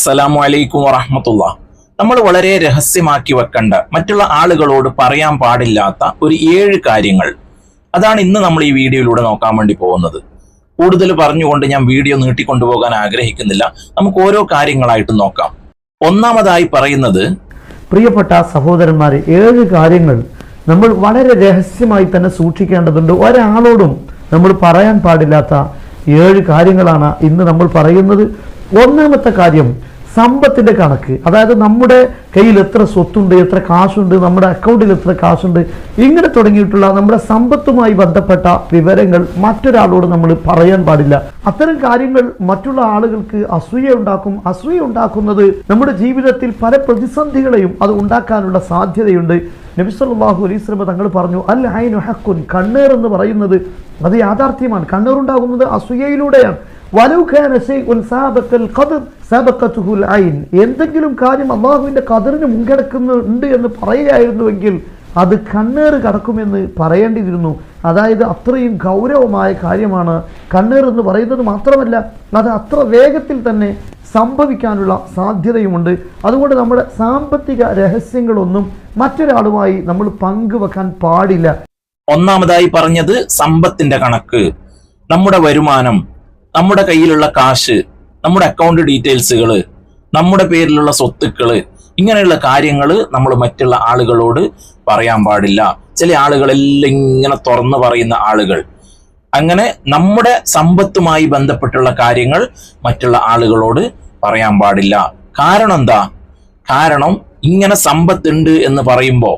അസ്സലാമു അലൈക്കും വറഹമത്തുള്ള നമ്മൾ വളരെ രഹസ്യമാക്കി വെക്കേണ്ട മറ്റുള്ള ആളുകളോട് പറയാൻ പാടില്ലാത്ത ഒരു ഏഴ് കാര്യങ്ങൾ. അതാണ് ഇന്ന് നമ്മൾ ഈ വീഡിയോയിലൂടെ നോക്കാൻ വേണ്ടി പോകുന്നത്. കൂടുതൽ പറഞ്ഞുകൊണ്ട് ഞാൻ വീഡിയോ നീട്ടിക്കൊണ്ടുപോകാൻ ആഗ്രഹിക്കുന്നില്ല. നമുക്ക് ഓരോ കാര്യങ്ങളായിട്ട് നോക്കാം. ഒന്നാമതായി പറയുന്നത് പ്രിയപ്പെട്ട സഹോദരന്മാരെ ഏഴ് കാര്യങ്ങൾ നമ്മൾ വളരെ രഹസ്യമായി തന്നെ സൂക്ഷിക്കേണ്ടതുണ്ട്. ഒരാളോടും നമ്മൾ പറയാൻ പാടില്ലാത്ത ഏഴ് കാര്യങ്ങളാണ് ഇന്ന് നമ്മൾ പറയുന്നത്. ഒന്നാമത്തെ കാര്യം സമ്പത്തിന്റെ കണക്ക്. അതായത് നമ്മുടെ കയ്യിൽ എത്ര സ്വത്തുണ്ട് എത്ര കാശുണ്ട് നമ്മുടെ അക്കൗണ്ടിൽ എത്ര കാശുണ്ട് ഇങ്ങനെ തുടങ്ങിയിട്ടുള്ള നമ്മുടെ സമ്പത്തുമായി ബന്ധപ്പെട്ട വിവരങ്ങൾ മറ്റൊരാളോട് നമ്മൾ പറയാൻ പാടില്ല. അത്തരം കാര്യങ്ങൾ മറ്റുള്ള ആളുകൾക്ക് അസൂയ ഉണ്ടാക്കും. അസൂയ ഉണ്ടാക്കുന്നത് നമ്മുടെ ജീവിതത്തിൽ പല പ്രതിസന്ധികളെയും അത് ഉണ്ടാക്കാനുള്ള സാധ്യതയുണ്ട്. നബിസ്വല്ലാഹു അലൈഹി തങ്ങൾ പറഞ്ഞു അൽ ഐനു ഹക്കുൻ കണ്ണേർ എന്ന് പറയുന്നത് അത് യാഥാർത്ഥ്യമാണ്. കണ്ണേർ ഉണ്ടാകുന്നത് അസൂയയിലൂടെയാണ്. വലൗ കാന സബഖത്തുഹുൽ ഐൻ എന്തെങ്കിലും കാര്യം അള്ളാഹുവിന്റെ കതിറിന് മുൻകിടക്കുന്നുണ്ട് എന്ന് പറയുകയായിരുന്നുവെങ്കിൽ അത് കണ്ണേറ് കടക്കുമെന്ന് പറയേണ്ടിയിരുന്നു. അതായത് അത്രയും ഗൗരവമായ കാര്യമാണ് കണ്ണേർ എന്ന് പറയുന്നത് മാത്രമല്ല അത് അത്ര വേഗത്തിൽ തന്നെ സംഭവിക്കാനുള്ള സാധ്യതയുമുണ്ട്. അതുകൊണ്ട് നമ്മുടെ സാമ്പത്തിക രഹസ്യങ്ങളൊന്നും മറ്റൊരാളുമായി നമ്മൾ പങ്കുവെക്കാൻ പാടില്ല. ഒന്നാമതായി പറഞ്ഞത് സമ്പത്തിന്റെ കണക്ക്. നമ്മുടെ വരുമാനം നമ്മുടെ കയ്യിലുള്ള കാശ് നമ്മുടെ അക്കൗണ്ട് ഡീറ്റെയിൽസുകൾ നമ്മുടെ പേരിലുള്ള സ്വത്തുക്കൾ ഇങ്ങനെയുള്ള കാര്യങ്ങൾ നമ്മൾ മറ്റുള്ള ആളുകളോട് പറയാൻ പാടില്ല. ചില ആളുകളെല്ലാം ഇങ്ങനെ തുറന്നു പറയുന്ന ആളുകൾ. അങ്ങനെ നമ്മുടെ സമ്പത്തുമായി ബന്ധപ്പെട്ടുള്ള കാര്യങ്ങൾ മറ്റുള്ള ആളുകളോട് പറയാൻ പാടില്ല. കാരണം എന്താ? കാരണം ഇങ്ങനെ സമ്പത്തുണ്ട് എന്ന് പറയുമ്പോൾ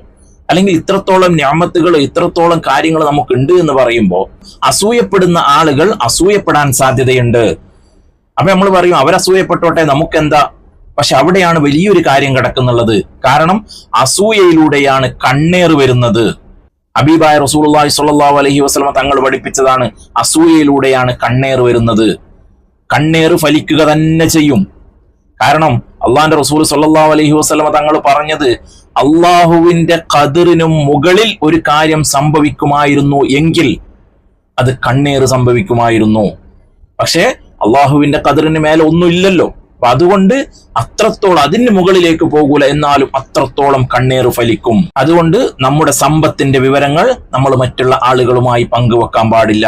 അല്ലെങ്കിൽ ഇത്രത്തോളം ഞാമത്തുകൾ ഇത്രത്തോളം കാര്യങ്ങൾ നമുക്കുണ്ട് എന്ന് പറയുമ്പോൾ അസൂയപ്പെടുന്ന ആളുകൾ അസൂയപ്പെടാൻ സാധ്യതയുണ്ട്. അപ്പൊ നമ്മൾ പറയും അവരസൂയപ്പെട്ടോട്ടെ നമുക്കെന്താ? പക്ഷെ അവിടെയാണ് വലിയൊരു കാര്യം കിടക്കുന്നുള്ളത്. കാരണം അസൂയയിലൂടെയാണ് കണ്ണേർ വരുന്നത്. അബീബായ റസൂലുള്ളാഹി സുല്ലാ അലഹി വസ്ലമ തങ്ങൾ പഠിപ്പിച്ചതാണ് അസൂയയിലൂടെയാണ് കണ്ണേർ വരുന്നത്. കണ്ണേർ ഫലിക്കുക തന്നെ ചെയ്യും. കാരണം അള്ളാന്റെ റസൂൽ സല്ലാ അലഹി വസ്ലമ തങ്ങൾ പറഞ്ഞത് അള്ളാഹുവിന്റെ കതിറിനും മുകളിൽ ഒരു കാര്യം സംഭവിക്കുമായിരുന്നു എങ്കിൽ അത് കണ്ണേർ സംഭവിക്കുമായിരുന്നു. പക്ഷേ അള്ളാഹുവിന്റെ കതിറിന് മേലെ ഒന്നുമില്ലല്ലോ അപ്പൊ അതുകൊണ്ട് അത്രത്തോളം അതിന് മുകളിലേക്ക് പോകൂല എന്നാലും അത്രത്തോളം കണ്ണീർ ഫലിക്കും. അതുകൊണ്ട് നമ്മുടെ സമ്പത്തിന്റെ വിവരങ്ങൾ നമ്മൾ മറ്റുള്ള ആളുകളുമായി പങ്കുവെക്കാൻ പാടില്ല.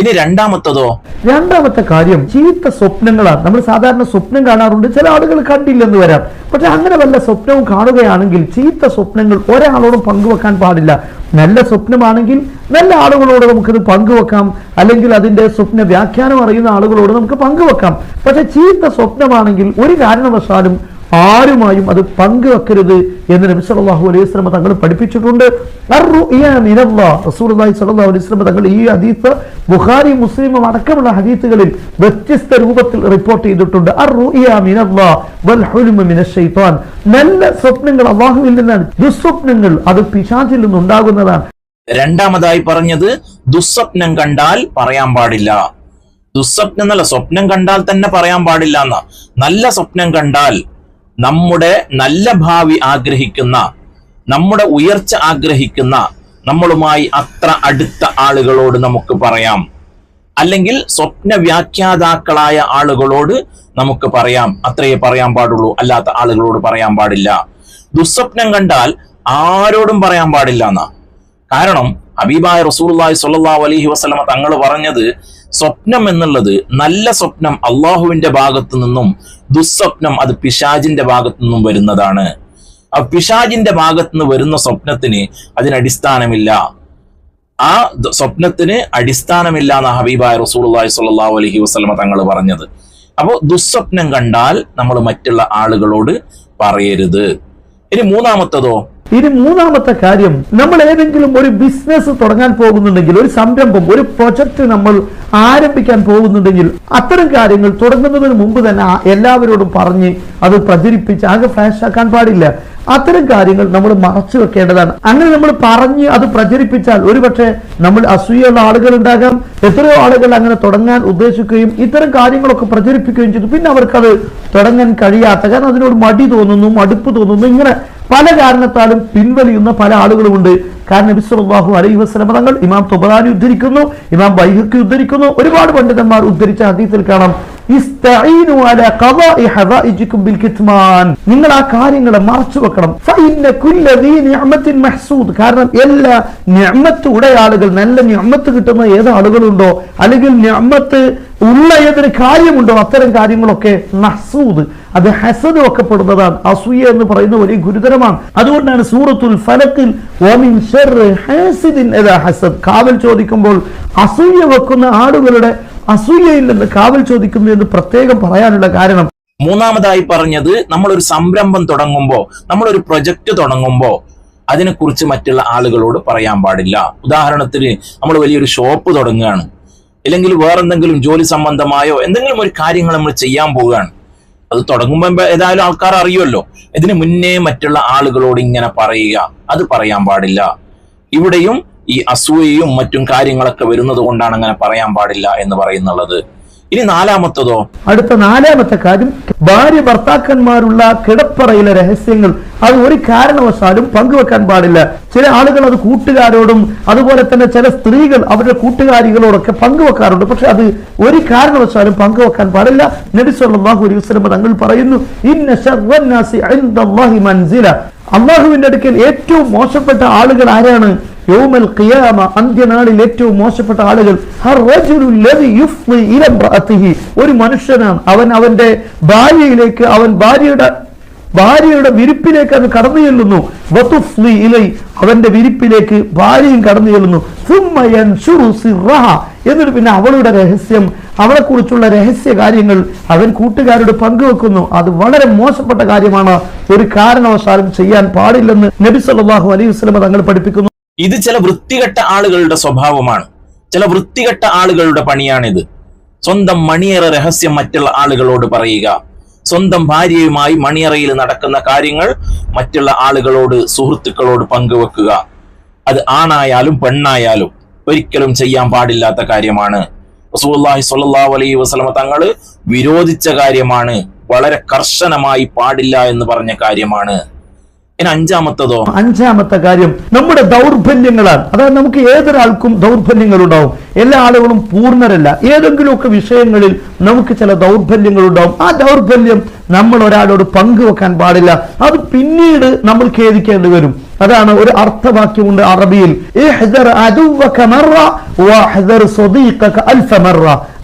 ഇനി രണ്ടാമത്തതോ? രണ്ടാമത്തെ കാര്യം ചീത്ത സ്വപ്നങ്ങളാണ്. നമ്മൾ സാധാരണ സ്വപ്നം കാണാറുണ്ട്. ചില ആളുകൾ കണ്ടില്ലെന്ന് വരാം. പക്ഷെ അങ്ങനെ വല്ല സ്വപ്നവും കാണുകയാണെങ്കിൽ ചീത്ത സ്വപ്നങ്ങൾ ഒരാളോടും പങ്കുവെക്കാൻ പാടില്ല. നല്ല സ്വപ്നമാണെങ്കിൽ നല്ല ആളുകളോട് നമുക്കത് പങ്കുവെക്കാം. അല്ലെങ്കിൽ അതിന്റെ സ്വപ്ന വ്യാഖ്യാനം അറിയുന്ന ആളുകളോട് നമുക്ക് പങ്കുവെക്കാം. പക്ഷെ ചീത്ത സ്വപ്നമാണെങ്കിൽ ഒരു കാരണവശാലും ആരുമായും അത് പങ്കുവെക്കരുത് എന്ന് നബി സല്ലല്ലാഹു അലൈഹി വസല്ലം തങ്ങൾ പഠിപ്പിച്ചിട്ടുണ്ട്. സ്വല്ലല്ലാഹു അലൈഹി വസല്ലം തങ്ങൾ ഈ ഹദീസ് ബുഖാരി മുസ്ലിമും അടക്കമുള്ള ഹദീസുകളിൽ വ്യത്യസ്ത രൂപത്തിൽ റിപ്പോർട്ട് ചെയ്തിട്ടുണ്ട്. നല്ല സ്വപ്നങ്ങൾ അള്ളാഹുവിൽ നിന്നാണ്. ദുസ്വപ്നങ്ങൾ അത് പിശാചിൽ നിന്നുണ്ടാകുന്നതാണ് രണ്ടാമതായി പറഞ്ഞത് ദുസ്വപ്നം കണ്ടാൽ പറയാൻ പാടില്ല. ദുസ്വപ്നം എന്നല്ല സ്വപ്നം കണ്ടാൽ തന്നെ പറയാൻ പാടില്ല എന്ന. നല്ല സ്വപ്നം കണ്ടാൽ നമ്മുടെ നല്ല ഭാവി ആഗ്രഹിക്കുന്ന നമ്മുടെ ഉയർച്ച ആഗ്രഹിക്കുന്ന നമ്മളുമായി അത്ര അടുത്ത ആളുകളോട് നമുക്ക് പറയാം. അല്ലെങ്കിൽ സ്വപ്ന വ്യാഖ്യാതാക്കളായ ആളുകളോട് നമുക്ക് പറയാം. അത്രയേ പറയാൻ പാടുള്ളൂ. അല്ലാത്ത ആളുകളോട് പറയാൻ പാടില്ല. ദുസ്വപ്നം കണ്ടാൽ ആരോടും പറയാൻ പാടില്ല എന്നാ. കാരണം ഹബീബായ റസൂലുള്ളാഹി സൊല്ലാ അലഹി വസ്ലമ തങ്ങൾ പറഞ്ഞത് സ്വപ്നം എന്നുള്ളത് നല്ല സ്വപ്നം അള്ളാഹുവിന്റെ ഭാഗത്തു നിന്നും ദുസ്വപ്നം അത് പിശാജിന്റെ ഭാഗത്തു നിന്നും വരുന്നതാണ്. ആ പിശാജിന്റെ ഭാഗത്തു നിന്ന് വരുന്ന സ്വപ്നത്തിന് അതിനടിസ്ഥാനമില്ല. ആ സ്വപ്നത്തിന് അടിസ്ഥാനമില്ല എന്ന ഹബീബായ റസൂലുള്ളാഹി സ്വല്ലാഹു അലഹി വസ്ലമ തങ്ങൾ പറഞ്ഞത്. അപ്പോൾ ദുസ്വപ്നം കണ്ടാൽ നമ്മൾ മറ്റുള്ള ആളുകളോട് പറയരുത്. ഇനി മൂന്നാമത്തതോ? ഇനി മൂന്നാമത്തെ കാര്യം നമ്മൾ ഏതെങ്കിലും ഒരു ബിസിനസ് തുടങ്ങാൻ പോകുന്നുണ്ടെങ്കിൽ ഒരു സംരംഭം ഒരു പ്രൊജക്ട് നമ്മൾ ആരംഭിക്കാൻ പോകുന്നുണ്ടെങ്കിൽ അത്തരം കാര്യങ്ങൾ തുടങ്ങുന്നതിന് മുമ്പ് തന്നെ എല്ലാവരോടും പറഞ്ഞ് അത് പ്രചരിപ്പിച്ച് ആകെ ഫ്ലാഷ് ആക്കാൻ പാടില്ല. അത്തരം കാര്യങ്ങൾ നമ്മൾ മറച്ചു വെക്കേണ്ടതാണ്. അങ്ങനെ നമ്മൾ പറഞ്ഞ് അത് പ്രചരിപ്പിച്ചാൽ ഒരുപക്ഷെ നമ്മൾ അസൂയുള്ള ആളുകൾ ഉണ്ടാകാം എത്രയോ ആളുകൾ അങ്ങനെ തുടങ്ങാൻ ഉദ്ദേശിക്കുകയും ഇത്തരം കാര്യങ്ങളൊക്കെ പ്രചരിപ്പിക്കുകയും ചെയ്തു. പിന്നെ അവർക്കത് തുടങ്ങാൻ കഴിയാത്ത കാരണം അതിനോട് മടി തോന്നുന്നു മടുപ്പ് തോന്നുന്നു ഇങ്ങനെ പല കാരണത്താലും പിൻവലിയുന്ന പല ആളുകളുമുണ്ട്. കാരണം നബി അലൈഹി വസല്ലം തങ്ങൾ ഇമാം തുബറാനി ഉദ്ധരിക്കുന്നു ഇമാം ബൈഹക്കി ഉദ്ധരിക്കുന്നു ഒരുപാട് പണ്ഡിതന്മാർ ഉദ്ധരിച്ച ഹദീസിൽ കാണാം നിങ്ങൾ ആ കാര്യങ്ങളെ മറച്ചു വെക്കണം. കാരണം എല്ലാ ഞമ്മത്ത് ഉടയ ആളുകൾ നല്ല നിഅമത്ത് കിട്ടുന്ന ഏത് ആളുകളുണ്ടോ അല്ലെങ്കിൽ നിഅമത്ത് ഉള്ള കാര്യമുണ്ടോ? അത്തരം കാര്യങ്ങളൊക്കെ നസൂദ് അത് ഹസദ് ഒക്കെ പെടുന്നതാണ് അസൂയ എന്ന് പറയുന്ന വലിയ ഗുരുതരമാണ്. അതുകൊണ്ടാണ് സൂറത്തുൽ ഫലക്കിൽ ഓമിൻ ഹസദ്. കാവൽ ചോദിക്കുമ്പോൾ അസൂയ വെക്കുന്ന ആളുകളുടെ അസൂയയില്ലെന്ന് കാവൽ ചോദിക്കുന്നു എന്ന് പ്രത്യേകം പറയാനുള്ള കാരണം. മൂന്നാമതായി പറഞ്ഞത് നമ്മളൊരു സംരംഭം തുടങ്ങുമ്പോ നമ്മളൊരു പ്രൊജക്ട് തുടങ്ങുമ്പോൾ അതിനെക്കുറിച്ച് മറ്റുള്ള ആളുകളോട് പറയാൻ പാടില്ല. ഉദാഹരണത്തിന് നമ്മൾ വലിയൊരു ഷോപ്പ് തുടങ്ങുകയാണ്. അല്ലെങ്കിൽ വേറെന്തെങ്കിലും ജോലി സംബന്ധമായോ എന്തെങ്കിലും ഒരു കാര്യങ്ങൾ നമ്മൾ ചെയ്യാൻ പോവുകയാണ്. അത് തുടങ്ങുമ്പോൾ ഏതായാലും ആൾക്കാർ അറിയുമല്ലോ. ഇതിന് മുന്നേ മറ്റുള്ള ആളുകളോട് ഇങ്ങനെ പറയുക. അത് പറയാൻ പാടില്ല. ഇവിടെയും ഈ അസൂയയും മറ്റും കാര്യങ്ങളൊക്കെ വരുന്നത് കൊണ്ടാണ് അങ്ങനെ പറയാൻ പാടില്ല എന്ന് പറയുന്നുള്ളത്. ഇനി നാലാമത്തതോ? അടുത്ത നാലാമത്തെ കാര്യം ഭാര്യ ഭർത്താക്കന്മാരുള്ള കിടപ്പറയിലെ രഹസ്യങ്ങൾ. അത് ഒരു കാരണവശാലും പങ്കുവെക്കാൻ പാടില്ല. ചില ആളുകൾ അത് കൂട്ടുകാരോടും അതുപോലെ തന്നെ ചില സ്ത്രീകൾ അവരുടെ കൂട്ടുകാരികളോടൊക്കെ പങ്കുവെക്കാറുണ്ട്. പക്ഷെ അത് ഒരു കാരണവശാലും പങ്കുവെക്കാൻ പാടില്ല. നബി സല്ലല്ലാഹു അലൈഹി വസല്ലം തങ്ങൾ പറയുന്നു ഇന്ന ഇൻദല്ലാഹി മൻസില. അള്ളാഹുവിന്റെ അടുക്കൽ ഏറ്റവും മോശപ്പെട്ട ആളുകൾ ആരാണ്? യൗമൽ ഖിയാമ അന്ത്യനാളിൽ ഏറ്റവും മോശപ്പെട്ട ആളുകൾ. ഒരു മനുഷ്യനാണ്. അവൻ അവന്റെ ഭാര്യയിലേക്ക് അവൻ ഭാര്യയുടെ ഭാര്യയുടെ വിരിപ്പിലേക്ക് അത് കടന്നു ചെല്ലുന്നു. അവന്റെ വിരിപ്പിലേക്ക് ഭാര്യയും കടന്നു ചെല്ലുന്നു. എന്നിട്ട് പിന്നെ അവളുടെ രഹസ്യം അവളെ കുറിച്ചുള്ള രഹസ്യ കാര്യങ്ങൾ അവൻ കൂട്ടുകാരോട് പങ്കുവെക്കുന്നു. അത് വളരെ മോശപ്പെട്ട കാര്യമാണ്. ഒരു കാരണവശാലും ചെയ്യാൻ പാടില്ലെന്ന് നബി അലൈഹി വസ്ലമ തങ്ങൾ പഠിപ്പിക്കുന്നു. ഇത് ചില വൃത്തികെട്ട ആളുകളുടെ സ്വഭാവമാണ്. ചില വൃത്തികെട്ട ആളുകളുടെ പണിയാണിത്. സ്വന്തം മണിയറ രഹസ്യം മറ്റുള്ള ആളുകളോട് പറയുക. സ്വന്തം ഭാര്യയുമായി മണിയറയിൽ നടക്കുന്ന കാര്യങ്ങൾ മറ്റുള്ള ആളുകളോട് സുഹൃത്തുക്കളോട് പങ്കുവെക്കുക. അത് ആണായാലും പെണ്ണായാലും ഒരിക്കലും ചെയ്യാൻ പാടില്ലാത്ത കാര്യമാണ്. റസൂലുള്ളാഹി സ്വല്ലല്ലാഹു അലൈഹി വസ്ലമ തങ്ങൾ വിരോധിച്ച കാര്യമാണ്. വളരെ കർശനമായി പാടില്ല എന്ന് പറഞ്ഞ കാര്യമാണ്. ഇനി അഞ്ചാമത്തതോ? അഞ്ചാമത്തെ കാര്യം നമ്മുടെ ദൗർബല്യങ്ങളാണ്. അതായത് നമുക്ക് ഏതൊരാൾക്കും ദൗർബല്യങ്ങൾ ഉണ്ടാവും എല്ലാ ആളുകളും പൂർണരല്ല. ഏതെങ്കിലുമൊക്കെ വിഷയങ്ങളിൽ നമുക്ക് ചില ദൗർബല്യങ്ങൾ ഉണ്ടാവും ആ ദൗർബല്യം നമ്മൾ ഒരാളോട് പങ്കുവെക്കാൻ പാടില്ല. അത് പിന്നീട് നമ്മൾ ഖേദിക്കേണ്ടി വരും. അതാണ് ഒരു അർത്ഥവാക്യമുണ്ട് അറബിയിൽ.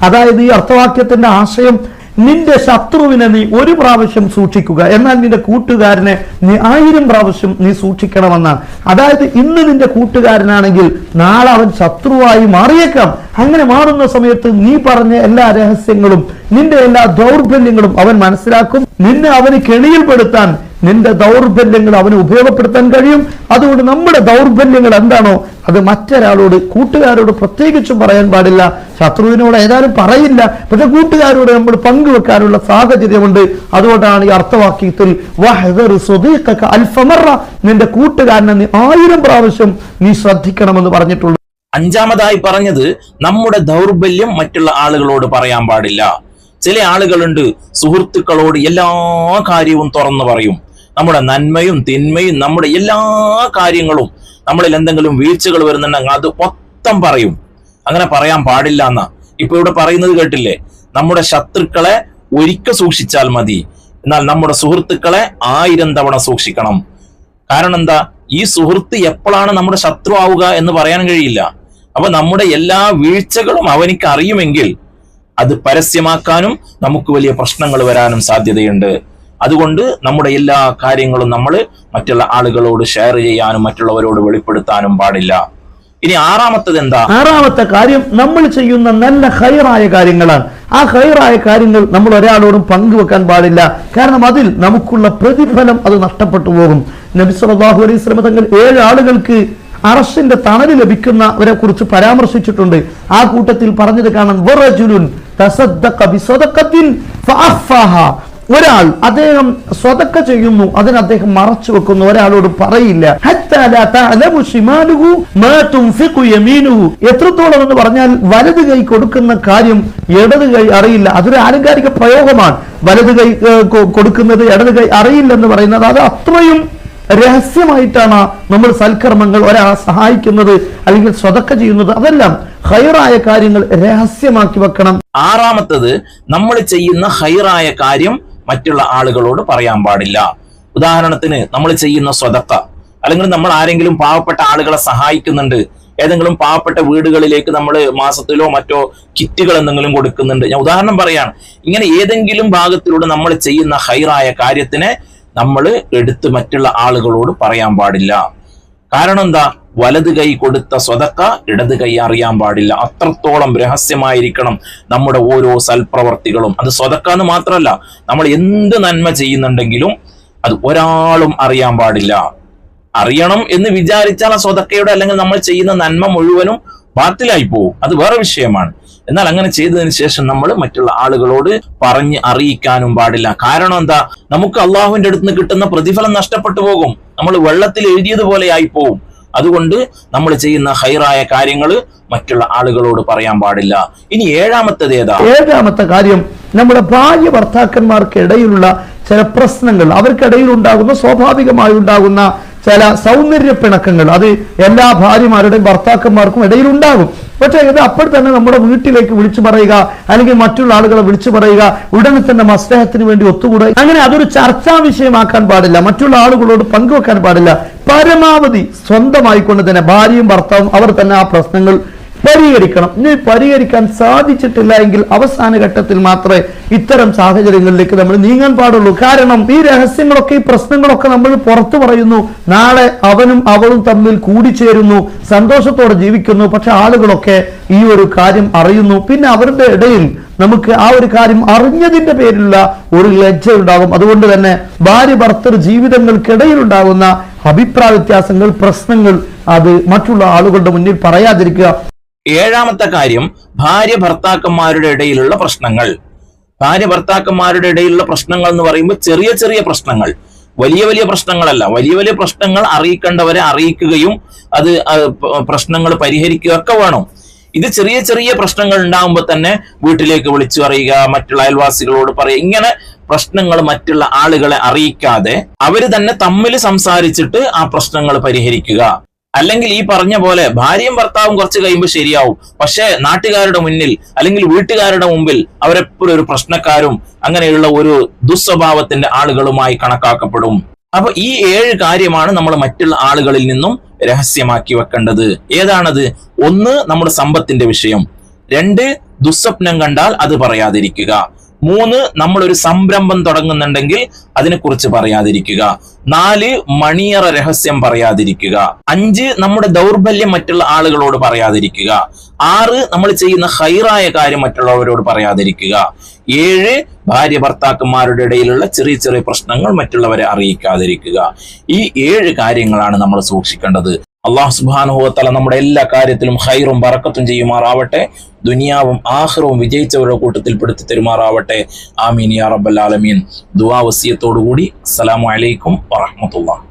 അതായത് ഈ അർത്ഥവാക്യത്തിന്റെ ആശയം നിന്റെ ശത്രുവിനെ നീ ഒരു പ്രാവശ്യം സൂക്ഷിക്കുക. എന്നാൽ നിന്റെ കൂട്ടുകാരനെ നീ ആയിരം പ്രാവശ്യം നീ സൂക്ഷിക്കണമെന്നാണ്. അതായത് ഇന്ന് നിന്റെ കൂട്ടുകാരനാണെങ്കിൽ നാളെ അവൻ ശത്രുവായി മാറിയേക്കാം. അങ്ങനെ മാറുന്ന സമയത്ത് നീ പറഞ്ഞ എല്ലാ രഹസ്യങ്ങളും നിന്റെ എല്ലാ ദൗർബല്യങ്ങളും അവൻ മനസ്സിലാക്കും. നിന്നെ അവന് കെണിയിൽപ്പെടുത്താൻ നിന്റെ ദൗർബല്യങ്ങൾ അവന് ഉപയോഗപ്പെടുത്താൻ കഴിയും. അതുകൊണ്ട് നമ്മുടെ ദൗർബല്യങ്ങൾ എന്താണോ അത് മറ്റൊരാളോട് കൂട്ടുകാരോട് പ്രത്യേകിച്ചും പറയാൻ പാടില്ല. ശത്രുവിനോട് ഏതായാലും പറയില്ല. പക്ഷെ കൂട്ടുകാരോട് നമ്മൾ പങ്കുവെക്കാനുള്ള സാഹചര്യമുണ്ട്. അതുകൊണ്ടാണ് ഈ അർത്ഥവാക്യത്തിൽ അൽഫമറ നിന്റെ കൂട്ടുകാരനെ നീ ആയിരം പ്രാവശ്യം നീ ശ്രദ്ധിക്കണമെന്ന് പറഞ്ഞിട്ടുള്ളൂ അഞ്ചാമതായി പറഞ്ഞത് നമ്മുടെ ദൗർബല്യം മറ്റുള്ള ആളുകളോട് പറയാൻ പാടില്ല. ചില ആളുകളുണ്ട് സുഹൃത്തുക്കളോട് എല്ലാ കാര്യവും തുറന്നു പറയും. നമ്മുടെ നന്മയും തിന്മയും നമ്മുടെ എല്ലാ കാര്യങ്ങളും നമ്മളിൽ എന്തെങ്കിലും വീഴ്ചകൾ വരുന്നുണ്ടെങ്കിൽ അത് മൊത്തം പറയും. അങ്ങനെ പറയാൻ പാടില്ല എന്നാ. ഇപ്പൊ ഇവിടെ പറയുന്നത് കേട്ടില്ലേ? നമ്മുടെ ശത്രുക്കളെ ഒരിക്കൽ സൂക്ഷിച്ചാൽ മതി. എന്നാൽ നമ്മുടെ സുഹൃത്തുക്കളെ ആയിരം തവണ സൂക്ഷിക്കണം. കാരണം എന്താ? ഈ സുഹൃത്ത് എപ്പോഴാണ് നമ്മുടെ ശത്രു ആവുക എന്ന് പറയാൻ കഴിയില്ല. അപ്പൊ നമ്മുടെ എല്ലാ വീഴ്ചകളും അവനിക്ക് അറിയുമെങ്കിൽ അത് പരസ്യമാക്കാനും നമുക്ക് വലിയ പ്രശ്നങ്ങൾ വരാനും സാധ്യതയുണ്ട്. അതുകൊണ്ട് നമ്മുടെ എല്ലാ കാര്യങ്ങളും നമ്മൾ മറ്റുള്ള ആളുകളോട് ഷെയർ ചെയ്യാനും മറ്റുള്ളവരോട് വെളിപ്പെടുത്താനും പാടില്ല. ഇനി ആറാമത്തത് എന്താ? ആറാമത്തെ കാര്യം നമ്മൾ ചെയ്യുന്ന നല്ല ഹൈറായ കാര്യങ്ങളാണ് ആ ഹൈറായ കാര്യങ്ങൾ നമ്മൾ ഒരാളോടും പങ്കുവെക്കാൻ പാടില്ല. കാരണം അതിൽ നമുക്കുള്ള പ്രതിഫലം അത് നഷ്ടപ്പെട്ടു പോകും. നബി സല്ലല്ലാഹു അലൈഹി സ്വലമ തങ്ങൾ ഏഴ് ആളുകൾക്ക് അറസ്റ്റിന്റെ തണൽ ലഭിക്കുന്നവരെ കുറിച്ച് പരാമർശിച്ചിട്ടുണ്ട്. ആ കൂട്ടത്തിൽ പറഞ്ഞത് കാണാൻ ഒരാൾ അദ്ദേഹം സ്വതക്ക ചെയ്യുന്നു അതിന് അദ്ദേഹം മറച്ചു വെക്കുന്നു ഒരാളോട് പറയില്ല. എത്രത്തോളം എന്ന് പറഞ്ഞാൽ വലത് കൈ കൊടുക്കുന്ന കാര്യം ഇടത് കൈ അറിയില്ല. അതൊരു ആലങ്കാരിക പ്രയോഗമാണ്. വലത് കൈ കൊടുക്കുന്നത് ഇടത് കൈ അറിയില്ല എന്ന് പറയുന്നത് അത് അത്രയും രഹസ്യമായിട്ടാണ് നമ്മൾ സൽക്കർമ്മങ്ങൾ ഒരാളെ സഹായിക്കുന്നത് അല്ലെങ്കിൽ സ്വതക്ക ചെയ്യുന്നത്. അതെല്ലാം ഹൈറായ കാര്യങ്ങൾ രഹസ്യമാക്കി വെക്കണം. ആറാമത്തത് നമ്മൾ ചെയ്യുന്ന ഹൈറായ കാര്യം മറ്റുള്ള ആളുകളോട് പറയാൻ പാടില്ല. ഉദാഹരണത്തിന് നമ്മൾ ചെയ്യുന്ന സ്വതക്ക അല്ലെങ്കിൽ നമ്മൾ ആരെങ്കിലും പാവപ്പെട്ട ആളുകളെ സഹായിക്കുന്നുണ്ട്. ഏതെങ്കിലും പാവപ്പെട്ട വീടുകളിലേക്ക് നമ്മൾ മാസത്തിലോ മറ്റോ കിറ്റുകൾ എന്തെങ്കിലും കൊടുക്കുന്നുണ്ട്. ഞാൻ ഉദാഹരണം പറയാണ്. ഇങ്ങനെ ഏതെങ്കിലും ഭാഗത്തിലൂടെ നമ്മൾ ചെയ്യുന്ന ഹൈറായ കാര്യത്തിനെ നമ്മൾ എടുത്ത് മറ്റുള്ള ആളുകളോട് പറയാൻ പാടില്ല. കാരണം എന്താ? വലത് കൈ കൊടുത്ത സ്വതക്ക ഇടത് കൈ അറിയാൻ പാടില്ല. അത്രത്തോളം രഹസ്യമായിരിക്കണം നമ്മുടെ ഓരോ സൽപ്രവർത്തികളും. അത് സ്വതക്ക എന്ന് മാത്രമല്ല നമ്മൾ എന്ത് നന്മ ചെയ്യുന്നുണ്ടെങ്കിലും അത് ഒരാളും അറിയാൻ പാടില്ല. അറിയണം എന്ന് വിചാരിച്ചാൽ ആ സ്വതക്കയുടെ അല്ലെങ്കിൽ നമ്മൾ ചെയ്യുന്ന നന്മ മുഴുവനും ബാത്തിലായി പോകും അത് വേറെ വിഷയമാണ്. എന്നാൽ അങ്ങനെ ചെയ്തതിന് ശേഷം നമ്മൾ മറ്റുള്ള ആളുകളോട് പറഞ്ഞ് അറിയിക്കാനും പാടില്ല. കാരണം എന്താ? നമുക്ക് അള്ളാഹുവിന്റെ അടുത്ത് നിന്ന് കിട്ടുന്ന പ്രതിഫലം നഷ്ടപ്പെട്ടു പോകും. നമ്മൾ വെള്ളത്തിൽ എഴുതിയതുപോലെ ആയി പോകും അതുകൊണ്ട് നമ്മൾ ചെയ്യുന്ന ഹൈറായ കാര്യങ്ങൾ മറ്റുള്ള ആളുകളോട് പറയാൻ പാടില്ല. ഇനി ഏഴാമത്തത് ഏതാ? ഏഴാമത്തെ കാര്യം നമ്മുടെ ഭാര്യ ഭർത്താക്കന്മാർക്കിടയിലുള്ള ചില പ്രശ്നങ്ങൾ അവർക്കിടയിൽ ഉണ്ടാകുന്ന സ്വാഭാവികമായി ഉണ്ടാകുന്ന ചില സൗന്ദര്യ പിണക്കങ്ങൾ. അത് എല്ലാ ഭാര്യമാരുടെയും ഭർത്താക്കന്മാർക്കും ഇടയിൽ ഉണ്ടാകും പക്ഷേ ഇത് അപ്പോൾ തന്നെ നമ്മുടെ വീട്ടിലേക്ക് വിളിച്ചു പറയുക അല്ലെങ്കിൽ മറ്റുള്ള ആളുകളെ വിളിച്ചു പറയുക ഉടനെ തന്നെ മസ്നേഹത്തിന് വേണ്ടി ഒത്തുകൂടുക. അങ്ങനെ അതൊരു ചർച്ചാ വിഷയമാക്കാൻ പാടില്ല. മറ്റുള്ള ആളുകളോട് പങ്കുവെക്കാൻ പാടില്ല. പരമാവധി സ്വന്തമായിക്കൊണ്ട് തന്നെ ഭാര്യയും ഭർത്താവും അവർ തന്നെ ആ പ്രശ്നങ്ങൾ പരിഹരിക്കണം. ഇനി പരിഹരിക്കാൻ സാധിച്ചിട്ടില്ല എങ്കിൽ അവസാന ഘട്ടത്തിൽ മാത്രമേ ഇത്തരം സാഹചര്യങ്ങളിലേക്ക് നമ്മൾ നീങ്ങാൻ പാടുള്ളൂ. കാരണം ഈ രഹസ്യങ്ങളൊക്കെ ഈ പ്രശ്നങ്ങളൊക്കെ നമ്മൾ പുറത്തു പറയുന്നു. നാളെ അവനും അവളും തമ്മിൽ കൂടിച്ചേരുന്നു. സന്തോഷത്തോടെ ജീവിക്കുന്നു. പക്ഷെ ആളുകളൊക്കെ ഈ ഒരു കാര്യം അറിയുന്നു. പിന്നെ അവരുടെ ഇടയിൽ നമുക്ക് ആ ഒരു കാര്യം അറിഞ്ഞതിന്റെ പേരിലുള്ള ഒരു ലജ്ജ ഉണ്ടാകും. അതുകൊണ്ട് തന്നെ ഭാര്യ ഭർത്തർ ജീവിതങ്ങൾക്കിടയിൽ ഉണ്ടാകുന്ന അഭിപ്രായ വ്യത്യാസങ്ങൾ പ്രശ്നങ്ങൾ അത് മറ്റുള്ള ആളുകളുടെ മുന്നിൽ പറയാതിരിക്കുക. ഏഴാമത്തെ കാര്യം ഭാര്യ ഭർത്താക്കന്മാരുടെ ഇടയിലുള്ള പ്രശ്നങ്ങൾ. ഭാര്യ ഭർത്താക്കന്മാരുടെ ഇടയിലുള്ള പ്രശ്നങ്ങൾ എന്ന് പറയുമ്പോൾ ചെറിയ ചെറിയ പ്രശ്നങ്ങൾ. വലിയ വലിയ പ്രശ്നങ്ങളല്ല. വലിയ വലിയ പ്രശ്നങ്ങൾ അറിയിക്കേണ്ടവരെ അറിയിക്കുകയും അത് പ്രശ്നങ്ങൾ പരിഹരിക്കുകയൊക്കെ വേണം. ഇത് ചെറിയ ചെറിയ പ്രശ്നങ്ങൾ ഉണ്ടാകുമ്പോൾ തന്നെ വീട്ടിലേക്ക് വിളിച്ചു പറയുക മറ്റുള്ള അയൽവാസികളോട് പറയുക ഇങ്ങനെ പ്രശ്നങ്ങൾ മറ്റുള്ള ആളുകളെ അറിയിക്കാതെ അവർ തന്നെ തമ്മിൽ സംസാരിച്ചിട്ട് ആ പ്രശ്നങ്ങൾ പരിഹരിക്കുക. അല്ലെങ്കിൽ ഈ പറഞ്ഞ പോലെ ഭാര്യയും ഭർത്താവും കുറച്ച് കഴിയുമ്പോൾ ശരിയാവും. പക്ഷേ നാട്ടുകാരുടെ മുന്നിൽ അല്ലെങ്കിൽ വീട്ടുകാരുടെ മുമ്പിൽ അവരെപ്പോഴും ഒരു പ്രശ്നക്കാരും അങ്ങനെയുള്ള ഒരു ദുസ്വഭാവത്തിന്റെ ആളുകളുമായി കണക്കാക്കപ്പെടും. അപ്പൊ ഈ ഏഴ് കാര്യമാണ് നമ്മൾ മറ്റുള്ള ആളുകളിൽ നിന്നും രഹസ്യമാക്കി വെക്കേണ്ടത്. ഏതാണത്? ഒന്ന് നമ്മുടെ സമ്പത്തിന്റെ വിഷയം. രണ്ട് ദുസ്വപ്നം കണ്ടാൽ അത് പറയാതിരിക്കുക. മൂന്ന് നമ്മൾ ഒരു സംരംഭം തുടങ്ങുന്നുണ്ടെങ്കിൽ അതിനെക്കുറിച്ച് പറയാതിരിക്കുക. നാല് മണിയറ രഹസ്യം പറയാതിരിക്കുക. അഞ്ച് നമ്മുടെ ദൗർബല്യം മറ്റുള്ള ആളുകളോട് പറയാതിരിക്കുക. ആറ് നമ്മൾ ചെയ്യുന്ന ഹൈറായ കാര്യം മറ്റുള്ളവരോട് പറയാതിരിക്കുക. ഏഴ് ഭാര്യ ഭർത്താക്കന്മാരുടെ ഇടയിലുള്ള ചെറിയ ചെറിയ പ്രശ്നങ്ങൾ മറ്റുള്ളവരെ അറിയിക്കാതിരിക്കുക. ഈ ഏഴ് കാര്യങ്ങളാണ് നമ്മൾ സൂക്ഷിക്കേണ്ടത്. അള്ളാഹു സുബാനുഭവത്തല നമ്മുടെ എല്ലാ കാര്യത്തിലും ഹൈറും പറക്കത്തും ചെയ്യുമാറാവട്ടെ. ദുനിയാവും ആഹ്റവും വിജയിച്ചവരുടെ കൂട്ടത്തിൽ പെടുത്തി തരുമാറാവട്ടെ. ആമീൻ യാ റബ്ബൽ ആലമീൻ. ദുആ വസിയത്തോടുകൂടി കൂടി അസ്സലാമു അലൈക്കും വറഹ്മത്തുള്ളാഹി.